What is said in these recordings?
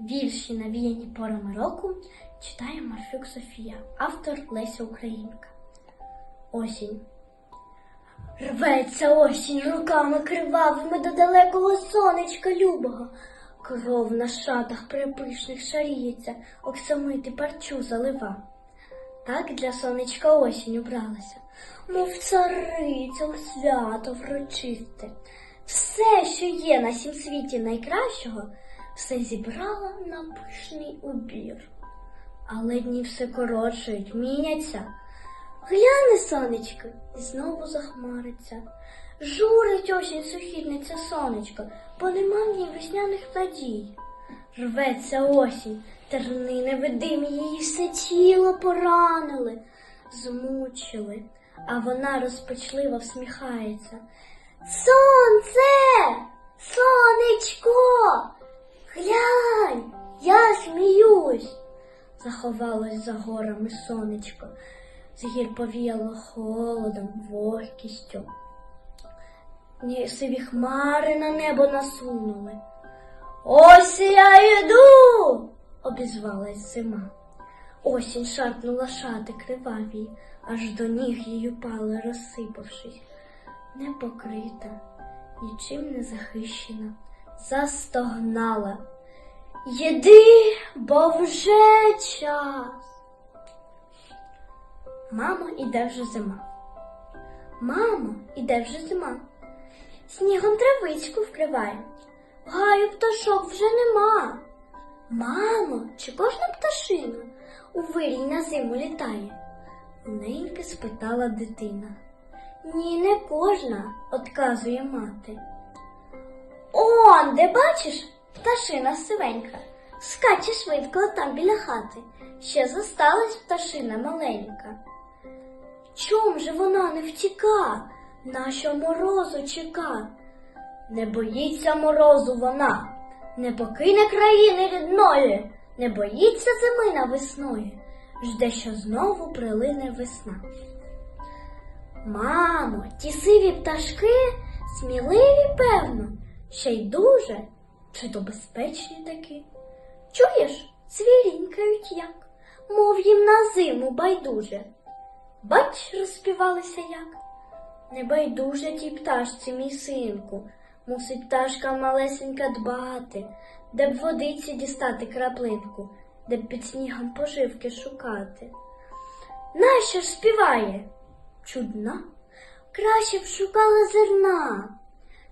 Вірші навіяні порами року читає Марфюк Софія, автор Леся Українка. Осінь. Рветься осінь руками кривавими до далекого сонечка любого. Кров на шатах припишних шаріється, оксамити парчу залива. Так для сонечка осінь убралася, мов цариця у свято врочисте. Все, що є на сім світі найкращого, все зібрала на пишний убір. Але дні все коротшають, міняться. Гляне сонечко і знову захмариться. Журить осінь сухідниця сонечко, бо нема в ній весняних надій. Рветься осінь, терни невидимі її все тіло поранили, змучили, а вона розпачливо всміхається. Сонце, сонечко, глянь, я сміюсь. Заховалось за горами сонечко, з гір повіяло холодом, вогкістю. Сиві хмари на небо насунули. Ось я йду, обізвалась зима. Осінь шарпнула шати криваві, аж до ніг її упали, розсипавшись. Не покрита, нічим не захищена, застогнала. Єди, бо вже час. Мамо, іде вже зима. Мамо, іде вже зима. Снігом травичку вкриває. Гаю пташок вже нема. Мамо, чи кожна пташина у вирій на зиму літає? Неньки спитала дитина. Ні, не кожна, отказує мати. Он, де бачиш, пташина сивенька, скаче швидко там біля хати. Ще зосталась пташина маленька. Чом же вона не втіка, нащо морозу чека? Не боїться морозу вона, не покине країни рідної, не боїться зими на весною, жде, що знову прилине весна. Мамо, ті сиві пташки сміливі, певно, ще й дуже, чи то безпечні такі. Чуєш, цвірінькають як, мов їм на зиму байдуже. Бач, розспівалися як. Не байдуже тій пташці, мій синку, мусить пташка малесенька дбати, де б водиці дістати краплинку, де б під снігом поживки шукати. Нащо ж співає? Чудна, краще б шукала зерна.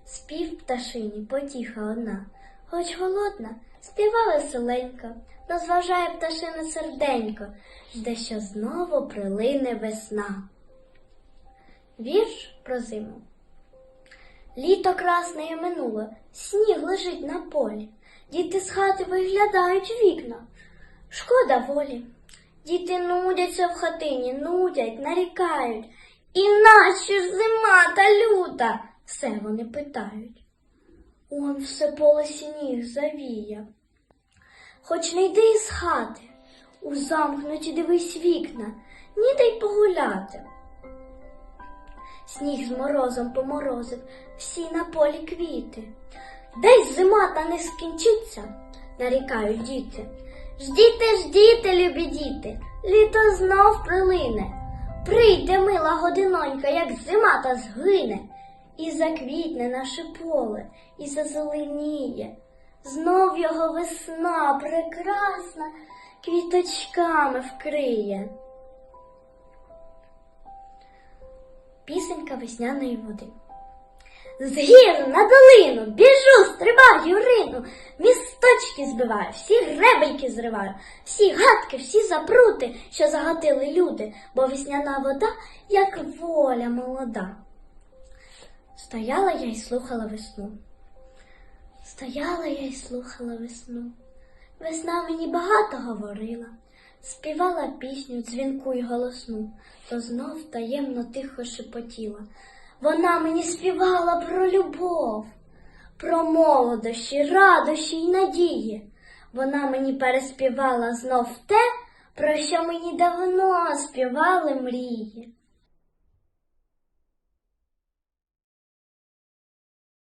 Спів пташині потіха одна, хоч голодна, співа веселенько, розважає пташине серденько, жде, що знову прилине весна. Вірш про зиму. Літо красне минуло, сніг лежить на полі. Діти з хати виглядають вікна. Шкода волі. Діти нудяться в хатині, нудять, нарікають. І нащо ж зима та люта? Все вони питають. Он все поле сніг завіє. Хоч не йди із хати, у замкнуті дивись вікна, ніде й погуляти. Сніг з морозом поморозив всі на полі квіти. Десь зима та не скінчиться, нарікають діти. Ждіте, ждіте, любі діти, літо знов прилине. Прийде мила годинонька, як зима та згине, і заквітне наше поле, і зазеленіє. Знов його весна прекрасна квіточками вкриє. Пісенька весняної води. З гір на долину біжу, стрибаю, рину, місточки збиваю, всі гребельки зриваю, всі гадки, всі запрути, що загатили люди, бо весняна вода, як воля молода. Стояла я й слухала весну. Стояла я й слухала весну. Весна мені багато говорила, співала пісню дзвінку й голосну, то знов таємно тихо шепотіла. Вона мені співала про любов, про молодощі, радощі й надії. Вона мені переспівала знов те, про що мені давно співали мрії.